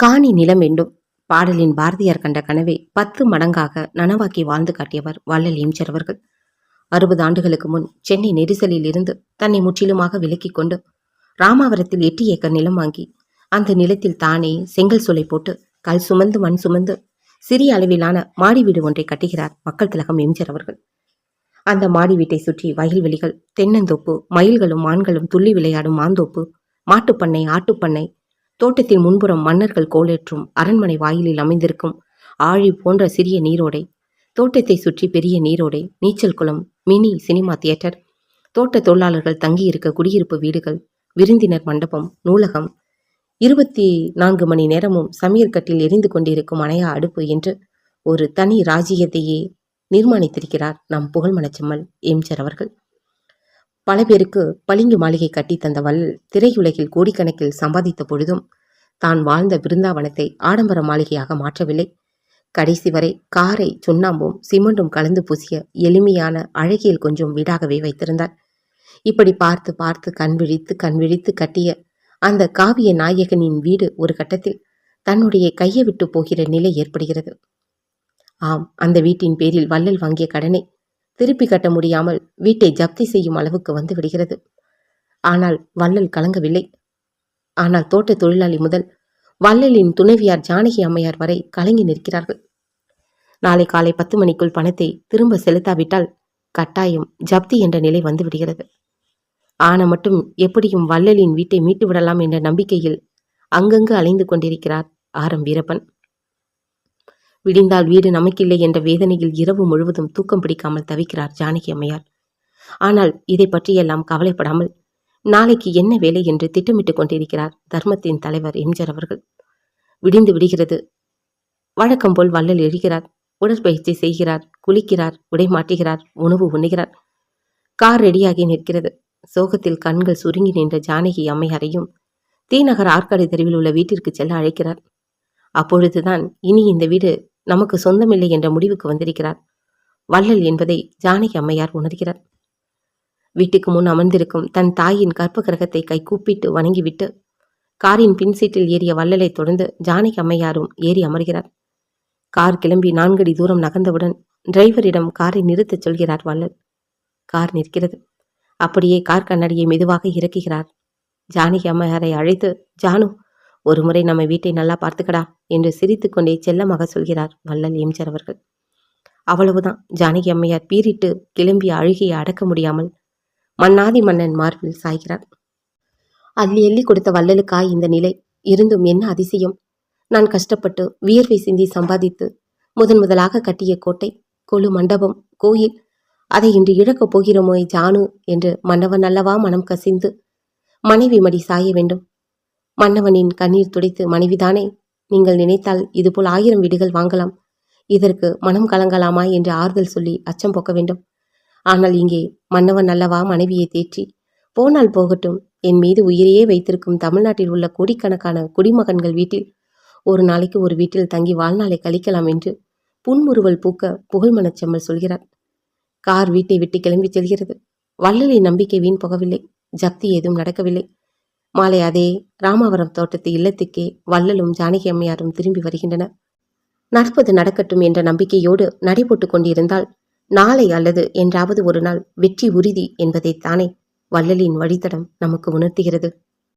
காணி நிலம் வேண்டும் பாடலின் பாரதியார் கண்ட கனவை பத்து மடங்காக நனவாக்கி வாழ்ந்து காட்டியவர் வள்ளல் எம்ஜர் அவர்கள். அறுபது ஆண்டுகளுக்கு முன் சென்னை நெரிசலில் இருந்து தன்னை முற்றிலுமாக விலக்கிக் கொண்டு ராமாவரத்தில் எட்டு ஏக்கர் நிலம் வாங்கி அந்த நிலத்தில் தானே செங்கல் சூளை போட்டு கல் சுமந்து மண் சுமந்து சிறிய அளவிலான மாடி வீடு ஒன்றை கட்டுகிறார் மக்கள் திலகம் எம்ஜர் அவர்கள். அந்த மாடி வீட்டை சுற்றி வயல்வெளிகள் தென்னந்தோப்பு மயில்களும் மான்களும் துள்ளி விளையாடும் மாந்தோப்பு மாட்டுப்பண்ணை ஆட்டுப்பண்ணை தோட்டத்தின் முன்புறம் மன்னர்கள் கோலேற்றும் அரண்மனை வாயிலில் அமைந்திருக்கும் ஆழி போன்ற சிறிய நீரோடை தோட்டத்தை சுற்றி பெரிய நீரோடை நீச்சல் குளம் மினி சினிமா தியேட்டர் தோட்ட தொழிலாளர்கள் தங்கியிருக்க குடியிருப்பு வீடுகள் விருந்தினர் மண்டபம் நூலகம். இருபத்தி நான்கு மணி நேரமும் சமையல் கட்டில் எரிந்து கொண்டிருக்கும் அணையா அடுப்பு என்று ஒரு தனி ராஜ்யத்தையே நிர்மாணித்திருக்கிறார் நம் புகழ் மனச்செம்மல் எம்ஜர் அவர்கள். பல பேருக்கு பளிங்கு மாளிகை கட்டி தந்த வள்ளல் திரையுலகில் கோடிக்கணக்கில் சம்பாதித்த பொழுதும் தான் வாழ்ந்த பிருந்தாவனத்தை ஆடம்பர மாளிகையாக மாற்றவில்லை. கடைசி வரை காரை சுண்ணாம்பும் சிமெண்டும் கலந்து பூசிய எளிமையான அழகியல் கொஞ்சம் வீடாகவே வைத்திருந்தார் இப்படி பார்த்து பார்த்து கண் விழித்து கண் விழித்து கட்டிய அந்த காவிய நாயகனின் வீடு ஒரு கட்டத்தில் தன்னுடைய கையை விட்டு போகிற நிலை ஏற்படுகிறது. ஆம் அந்த வீட்டின் பேரில் வள்ளல் வாங்கிய கடனை திருப்பி கட்ட முடியாமல் வீட்டை ஜப்தி செய்யும் அளவுக்கு வந்து விடுகிறது. ஆனால் வள்ளல் கலங்கவில்லை. ஆனால் தோட்ட தொழிலாளி முதல் வள்ளலின் துணைவியார் ஜானகி அம்மையார் வரை கலங்கி நிற்கிறார்கள். நாளை காலை பத்து மணிக்குள் பணத்தை திரும்ப செலுத்தாவிட்டால் கட்டாயம் ஜப்தி என்ற நிலை வந்து விடுகிறது. ஆன மட்டும் எப்படியும் வள்ளலின் வீட்டை மீட்டு விடலாம் என்ற நம்பிக்கையில் அங்கங்கு அலைந்து கொண்டிருக்கிறார் ஆரம் வீரப்பன். விடிந்தால் வீடு நமக்கில்லை என்ற வேதனையில் இரவு முழுவதும் தூக்கம் பிடிக்காமல் தவிக்கிறார் ஜானகி அம்மையார். ஆனால் இதை பற்றியெல்லாம் கவலைப்படாமல் நாளைக்கு என்ன வேலை என்று திட்டமிட்டுக் கொண்டிருக்கிறார் தர்மத்தின் தலைவர் எம்ஜர் அவர்கள். விடிந்து விடுகிறது. வழக்கம் போல் வள்ளல் எழுகிறார் உடற்பயிற்சி செய்கிறார் குளிக்கிறார் உடை மாட்டுகிறார் உணவு உண்ணுகிறார். கார் ரெடியாகி நிற்கிறது. சோகத்தில் கண்கள் சுருங்கி நின்ற ஜானகி அம்மையாரையும் தீநகர் ஆற்காடு தெருவில் உள்ள வீட்டிற்கு செல்ல அழைக்கிறார். அப்பொழுதுதான் இனி இந்த வீடு நமக்கு சொந்தமில்லை என்ற முடிவுக்கு வந்திருக்கிறார். வள்ளல் என்பதை ஜானகி அம்மையார் உணர்கிறார். வீட்டுக்கு முன் அமர்ந்திருக்கும் தன் தாயின் கற்ப கிரகத்தை கை கூப்பிட்டு வணங்கிவிட்டு காரின் பின் சீட்டில் ஏறிய வள்ளலை தொடர்ந்து ஜானகி அம்மையாரும் ஏறி அமர்கிறார். கார் கிளம்பி நான்கடி தூரம் நகர்ந்தவுடன் டிரைவரிடம் காரை நிறுத்தச் சொல்கிறார் வள்ளல். கார் நிற்கிறது. அப்படியே கார் கண்ணாடியை மெதுவாக இறக்குகிறார். ஜானகி அம்மையாரை அழைத்து ஜானு ஒரு முறை நம்ம வீட்டை நல்லா பார்த்துக்கடா என்று சிரித்துக்கொண்டே செல்லமாக சொல்கிறார் வள்ளல் எம்ஜர் அவர்கள். அவ்வளவுதான். ஜானகி அம்மையார் பீறிட்டு கிளம்பிய அழுகையை அடக்க முடியாமல் மன்னாதி மன்னன் மார்பில் சாய்கிறார். அள்ளி எள்ளி கொடுத்த வள்ளலுக்காய் இந்த நிலை? இருந்தும் என்ன அதிசயம்? நான் கஷ்டப்பட்டு வியர்வை சிந்தி சம்பாதித்து முதன் முதலாக கட்டிய கோட்டை கொழு மண்டபம் கோயில் அதை இன்று இழக்கப் போகிறோமோ ஜானு என்று மன்னவன் அல்லவா மனம் கசிந்து மனைவி மடி சாய வேண்டும். மன்னவனின் கண்ணீர் துடைத்து மனைவிதானே நீங்கள் நினைத்தால் இதுபோல் ஆயிரம் வீடுகள் வாங்கலாம். இதற்கு மனம் கலங்கலாமா? என்று ஆறுதல் சொல்லி அச்சம் போக்க வேண்டும். ஆனால் இங்கே மன்னவன் அல்லவா மனைவியை தேற்றி? போனால் போகட்டும். என் மீது உயிரையே வைத்திருக்கும் தமிழ்நாட்டில் உள்ள கோடிக்கணக்கான குடிமகன்கள் வீட்டில் ஒரு நாளைக்கு ஒரு வீட்டில் தங்கி வாழ்நாளை கழிக்கலாம் என்று புன்முறுவல் பூக்க புகழ் மனச்செம்மல் சொல்கிறார். கார் வீட்டை விட்டு கிளம்பி செல்கிறது. வள்ளலின் நம்பிக்கை வீண் போகவில்லை. ஜப்தி ஏதும் நடக்கவில்லை. மாலை அதே ராமாவரம் தோட்டத்து இல்லத்துக்கே வள்ளலும் ஜானகி அம்மையாரும் திரும்பி வருகின்றன. நடப்பது நடக்கட்டும் என்ற நம்பிக்கையோடு நடைபோட்டு கொண்டிருந்தால் நாளை அல்லது என்றாவது ஒரு நாள் வெற்றி உறுதி என்பதைத்தானே வள்ளலின் வழித்தடம் நமக்கு உணர்த்துகிறது.